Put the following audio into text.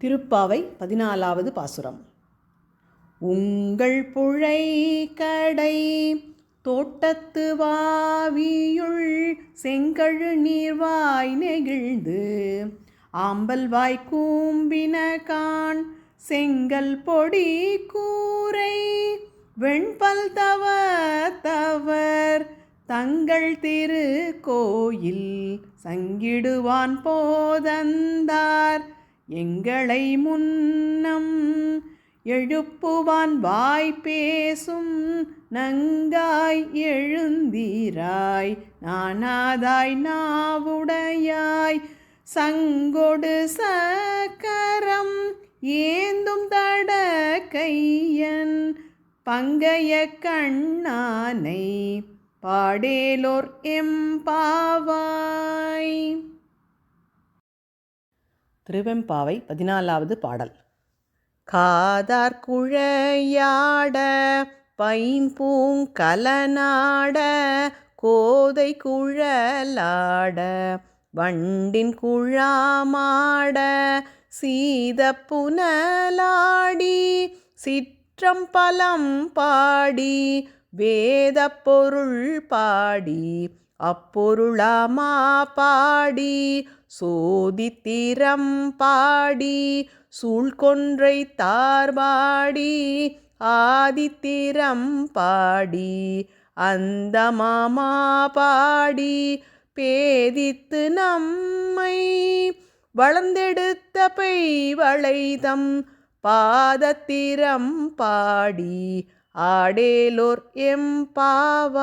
திருப்பாவை பதினாலாவது பாசுரம். உங்கள் புழை கடை தோட்டத்து வாவியுள் செங்கழு நீர்வாய் நெகிழ்ந்து ஆம்பல்வாய் கூம்பின கான் செங்கல் பொடி கூரை வெண்பல் தவ தவர் தங்கள் திரு கோயில் சங்கிடுவான் போதந்தார் எங்களை முன்னம் எழுப்புவான் வாய் பேசும் நங்காய் எழுந்தீராய் நானாதாய் நாவுடையாய். சங்கொடு சக்கரம் ஏந்தும் தட கையன் பங்கைய கண்ணானை பாடேலோர் எம்பாவா திருவெம்பாவை பதினாலாவது பாடல். காதார் குழையாட பைம்பூங் கலநாட கோதை குழலாட வண்டின் குழாமாட சீத புனலாடி சிற்றம் பலம் பாடி வேத பொருள் பாடி அப்பொருளாமா பாடி சோதித்திரம் பாடி சூழ்கொன்றை தார்பாடி ஆதித்திரம் பாடி அந்த மாமா பாடி பேதித்து நம்மை வளர்ந்தெடுத்த பை வளைதம் பாதத்திரம் பாடி ஆடேலோர் எம்பாவாய்